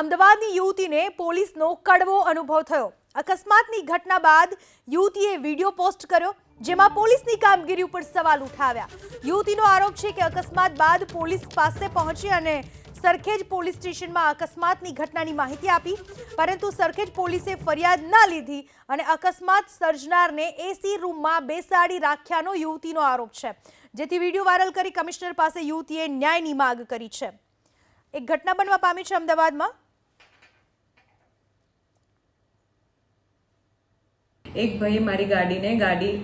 અમદાવાદની યુવતીને પોલીસનો કડવો અનુભવ થયો. અકસ્માતની ઘટના બાદ યુવતીએ વીડિયો પોસ્ટ કર્યો, જેમાં પોલીસની કામગીરી ઉપર સવાલ ઉઠાવ્યા. યુવતીનો આરોપ છે કે અકસ્માત બાદ પોલીસ પાસે પહોંચી અને સરખેજ પોલીસ સ્ટેશનમાં અકસ્માતની ઘટનાની માહિતી આપી, પરંતુ સરખેજ પોલીસે ફરિયાદ ના લીધી અને અકસ્માત સર્જનારને એસી રૂમમાં બેસાડી રાખ્યાનો યુવતીનો આરોપ છે. જેથી વીડિયો વાયરલ કરી કમિશનર પાસે યુવતીએ ન્યાયની માગ કરી છે. એક ઘટના બનવા પામી છે અમદાવાદમાં. એક ભાઈ મારી ગાડીને ગાડી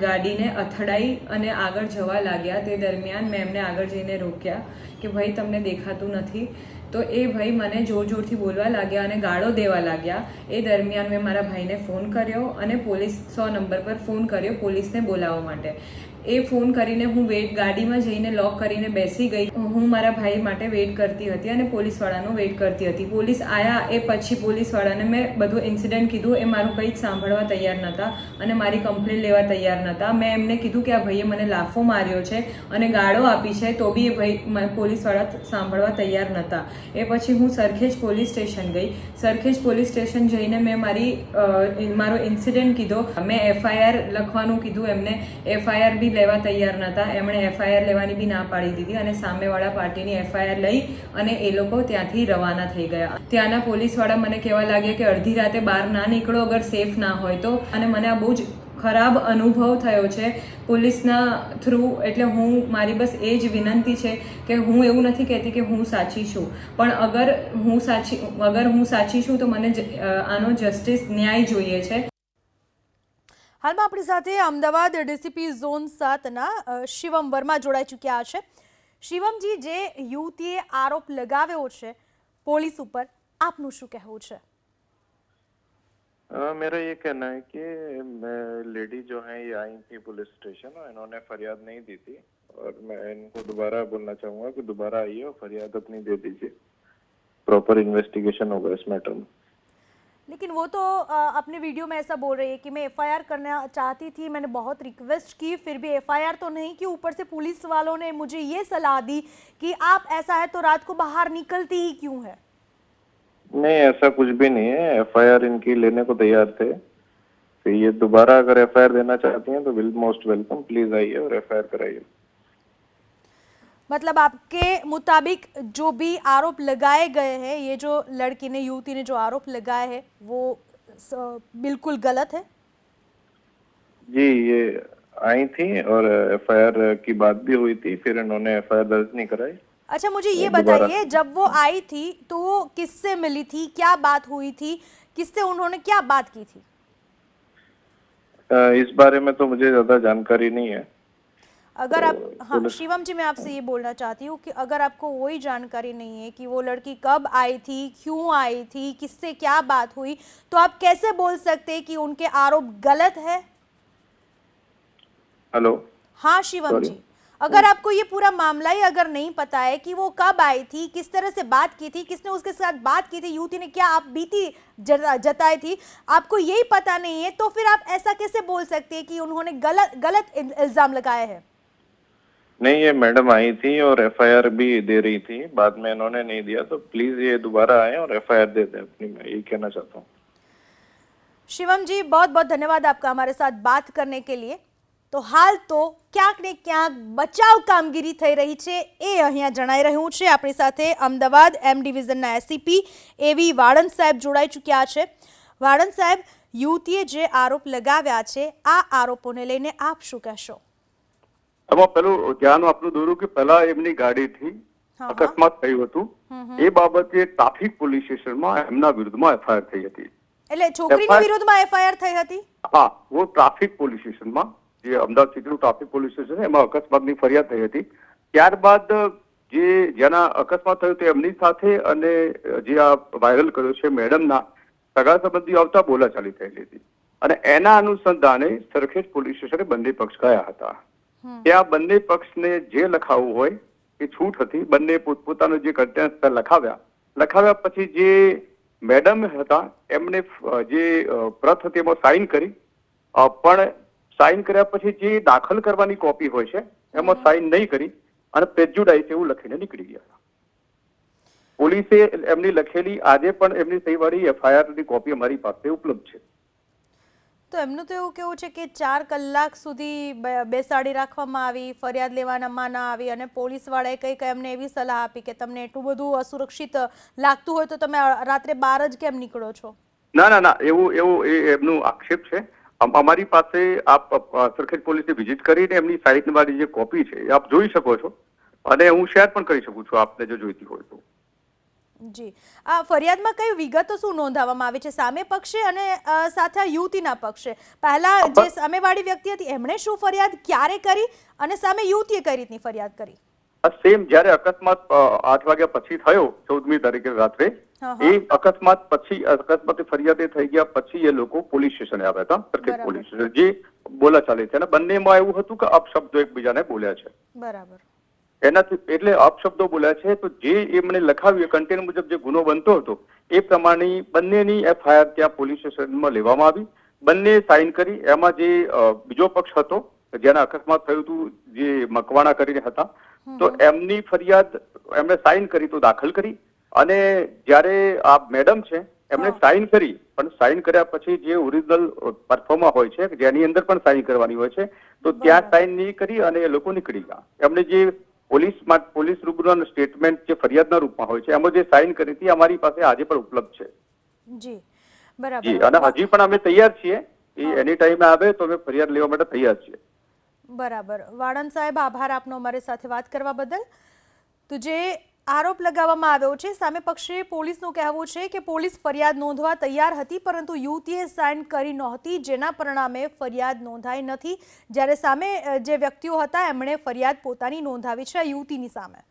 ગાડીને અથડાઈ અને આગળ જવા લાગ્યા. તે દરમિયાન મેં એમને આગળ જઈને રોક્યા કે, ભાઈ, તમને દેખાતું નથી. તો એ ભાઈ મને જોર જોરથી બોલવા લાગ્યા અને ગાળો દેવા લાગ્યા. એ દરમિયાન મેં મારા ભાઈને ફોન કર્યો અને પોલીસ સો નંબર પર ફોન કર્યો પોલીસને બોલાવવા માટે. એ ફોન કરીને હું વેટ ગાડીમાં જઈને લોક કરીને બેસી ગઈ. હું મારા ભાઈ માટે વેઇટ કરતી હતી અને પોલીસવાળાનો વેઇટ કરતી હતી. પોલીસ આયા એ પછી પોલીસવાળાને મેં બધું ઇન્સિડન્ટ કીધું. એ મારું કંઈ જ સાંભળવા તૈયાર નહોતા અને મારી કમ્પ્લેન લેવા તૈયાર નહોતા. મેં એમને કીધું કે આ ભાઈએ મને લાફો માર્યો છે અને ગાળો આપી છે તો બી એ ભાઈ પોલીસવાળા સાંભળવા તૈયાર નહોતા. એ પછી હું સરખેજ પોલીસ સ્ટેશન ગઈ. સરખેજ પોલીસ સ્ટેશન જઈને મેં મારી મારો ઇન્સિડન્ટ કીધો. મેં એફઆઈઆર લખવાનું કીધું એમને. એફઆઈઆર બી લેવા તૈયાર નહોતા એમણે એફઆઈઆર લેવાની બી ના પાડી દીધી અને સામેવાળા પાર્ટીની એફઆઈઆર લઈ અને એ લોકો ત્યાંથી રવાના થઈ ગયા. ત્યાંના પોલીસવાળા મને કહેવા લાગ્યા કે અડધી રાતે બહાર ના નીકળો અગર સેફ ના હોય તો. અને મને આ બહુ જ ખરાબ અનુભવ થયો છે પોલીસના થ્રુ, એટલે હું, મારી બસ એ જ વિનંતી છે કે હું એવું નથી કહેતી કે હું સાચી છું. પણ અગર હું સાચી, અગર હું સાચી છું તો મને આનો જસ્ટિસ ન્યાય જોઈએ છે. હાલમાં આપણી સાથે અમદાવાદ ડીસીપી ઝોન સાતના શિવમ વર્મા જોડાઈ ચૂક્યા છે. શિવમજી, જે યુવતીએ આરોપ લગાવ્યો છે પોલીસ ઉપર, આપનું શું કહેવું છે? मेरा ये कहना है कि मैं लेडी जो है, ये आई थी पुलिस स्टेशन और इन्होंने फरियाद नहीं दी थी। और मैं इनको दोबारा बोलना चाहूँगा कि दोबारा आइए और फरियाद अपनी दे दीजिए। प्रॉपर इन्वेस्टिगेशन होगा इस मैटर में। लेकिन वो तो अपने वीडियो में ऐसा बोल रही है कि मैं एफआईआर करना चाहती थी, मैंने बहुत रिक्वेस्ट की, फिर भी एफआईआर तो नहीं की। ऊपर से पुलिस वालों ने मुझे ये सलाह दी कि आप ऐसा है तो रात को बाहर निकलती ही क्यों है? नहीं ऐसा कुछ भी नहीं है। एफआईआर इनकी लेने को तैयार थे। तो ये दोबारा अगर एफआईआर देना चाहती हैं तो विल मोस्ट वेलकम प्लीज़ आइए और एफआईआर कराइए। मतलब आपके मुताबिक जो भी आरोप लगाए गए हैं ये जो लड़की ने युवती ने जो आरोप लगाए हैं वो बिल्कुल गलत है? जी ये आई थी और एफआईआर की बात भी हुई थी फिर इन्होंने एफआईआर दर्ज नहीं कराई। अच्छा मुझे ये बताइए जब वो आई थी तो वो किससे मिली थी? क्या बात हुई थी? किससे उन्होंने क्या बात की थी? इस बारे में तो मुझे ज़्यादा जानकारी नहीं है। अगर आप हाँ शिवम जी मैं आपसे ये बोलना चाहती हूँ कि अगर आपको वही जानकारी नहीं है कि वो लड़की कब आई थी क्यों आई थी किससे क्या बात हुई तो आप कैसे बोल सकते हैं कि उनके आरोप गलत है? हेलो? हाँ शिवम जी। अगर आपको ये पूरा मामला ही अगर नहीं पता है कि वो कब आई थी किस तरह से बात की थी किसने उसके साथ बात की थी युवती ने क्या आप बीती जताई थी आपको यही पता नहीं है तो फिर आप ऐसा कैसे बोल सकते हैं कि उन्होंने गलत गलत इल्ज़ाम लगाया है? नहीं ये मैडम आई थी और एफआईआर भी दे रही थी बाद में इन्होंने नहीं दिया तो प्लीज़ ये दोबारा आए और एफआईआर दे दे अपनी मैं यही कहना चाहता हूँ। शिवम जी बहुत बहुत धन्यवाद आपका हमारे साथ बात करने के लिए। તો હાલ તો ક્યાંક ને ક્યાંક બચાવ કામગીરી થઈ રહી છે એ અહીંયા જણાઈ રહ્યું છે. આપણી સાથે અમદાવાદ એમ ડિવિઝનના એસીપી એવી વાળંદ સાહેબ જોડાઈ ચૂક્યા છે. વાળંદ સાહેબ યુવતીએ જે આરોપ લગાવ્યા છે આ આરોપોને લઈને આપ શું કહેશો? એમાં પેલું ધ્યાન આપનું દોરું કે પહેલા એમની ગાડીથી. અકસ્માત થયું હતું. એ બાબતે ટ્રાફિક પોલીસ સ્ટેશનમાં એમના વિરુદ્ધમાં એફઆઈઆર થઈ હતી. એટલે છોકરીની વિરુદ્ધમાં એફઆઈઆર થઈ હતી? હા वो ટ્રાફિક પોલીસ સ્ટેશનમાં જે અમદાવાદ સિટીનું ટ્રાફિક પોલીસ સ્ટેશન એમાં અકસ્માતની ફરિયાદ થઈ હતી. ત્યારબાદ જે જેના અકસ્માત થયો તે એમની સાથે અને જે આ વાયરલ કર્યો છે મેડમના સગા સંબંધી આવતા બોલાચાલી થયેલી હતી. અને એના અનુસંધાને સરખેજ પોલીસ સ્ટેશને બંને પક્ષ ગયા હતા. ત્યાં બંને પક્ષને જે લખાવવું હોય એ છૂટ હતી. બંને પોતપોતાનું જે કન્ટેન્ટ લખાવ્યા. લખાવ્યા પછી જે મેડમ હતા એમને જે પ્રત હતી એમાં સાઇન કરી. પણ સાઇન કર્યા પછી જે દાખલ કરવાની કોપી હોય છે એમાં સાઇન નહીં કરી અને પ્રેજ્યુડાઇસ એવું લખીને નીકળી ગયા. પોલીસે એમની લખેલી આજે પણ એમની સહીવાળી એફઆઈઆરની કોપી અમારી પાસે ઉપલબ્ધ છે. તો એમનું તો એવું કેવું છે કે ચાર કલાક સુધી બેસાડી રાખવામાં આવી ફરિયાદ લેવામાં ના આવી અને પોલીસવાળાએ કંઈક એમને એવી સલાહ આપી કે તમને એટલું બધું અસુરક્ષિત લાગતું હોય તો તમે રાત્રે બાર જ કેમ નીકળો છો? ના ના ના એવું એવું એ એમનું આક્ષેપ છે. અમારી પાસે આપ સરખેજ પોલીસે વિઝિટ કરીને એમની સાઇટ વાળી જે કોપી છે એ આપ જોઈ શકો છો. અને હું શેર પણ કરી શકું છું આપને જો જોઈતી હોય તો. જી. આ ફરિયાદમાં કઈ વિગતો શું નોંધાવવામાં આવી છે? સામે પક્ષે અને સાથે યુવતીના પક્ષે? પહેલા જે સામેવાળી વ્યક્તિ હતી એમણે શું ફરિયાદ ક્યારે કરી અને સામે યુવતીએ કઈ રીતની ફરિયાદ કરી? સેમ જ્યારે અકસ્માત આઠ વાગ્યા પછી થયો ચૌદમી તારીખે રાત્રે. એ અકસ્માત પછી અકસ્માત ફરિયાદ થઈ ગયા પછી એ લોકો પોલીસ સ્ટેશને આવ્યા હતા સરખેજ પોલીસ સ્ટેશન. જે બોલા ચાલે છે. અને બંનેમાં એવું હતું કે અપશબ્દો એકબીજાને બોલ્યા છે. બરાબર. એનાથી એટલે અપશબ્દો બોલ્યા છે તો જે એમણે લખાવ્યું કન્ટેન મુજબ જે ગુનો બનતો હતો એ પ્રમાણે બંનેની એફઆઈઆર ત્યાં પોલીસ સ્ટેશનમાં લેવામાં આવી. બંને સાઇન કરી એમાં જે બીજો પક્ષ હતો જેના અકસ્માત થયું હતું જે મકવાણા કરીને હતા તો એમની ફરિયાદ એમણે સાઇન કરી તો દાખલ કરી. અને જ્યારે આ મેડમ છે એમણે. સાઇન કરી પણ સાઇન કર્યા પછી જે ઓરિજિનલ પરફોર્મા હોય છે જેની અંદર પણ સાઇન કરવાની હોય છે તો ત્યાં બરાબર. સાઇન નહીં કરી અને એ લોકો નીકળી ગયા. એમને જે પોલીસ પોલીસ રૂબરૂ સ્ટેટમેન્ટ જે ફરિયાદના રૂપમાં હોય છે એમાં જે સાઇન કરી હતી અમારી પાસે આજે પણ ઉપલબ્ધ છે. જી જી અને હજી પણ અમે તૈયાર છીએ. એ એની ટાઈમે આવે તો અમે ફરિયાદ લેવા માટે તૈયાર છીએ. બરાબર. વાળંદ સાહેબ આભાર આપનો અમારી સાથે વાત કરવા બદલ. તો જે આરોપ લગાવવામાં આવ્યો છે. સામે પક્ષે પોલીસનું કહેવું છે કે પોલીસ ફરિયાદ નોંધવા તૈયાર હતી, પરંતુ યુવતીએ સાઇન કરી નહોતી, જેના પરિણામે ફરિયાદ નોંધાઈ નથી. જ્યારે સામે જે વ્યક્તિઓ હતા, એમણે ફરિયાદ પોતાની નોંધાવી છે યુવતીની સામે.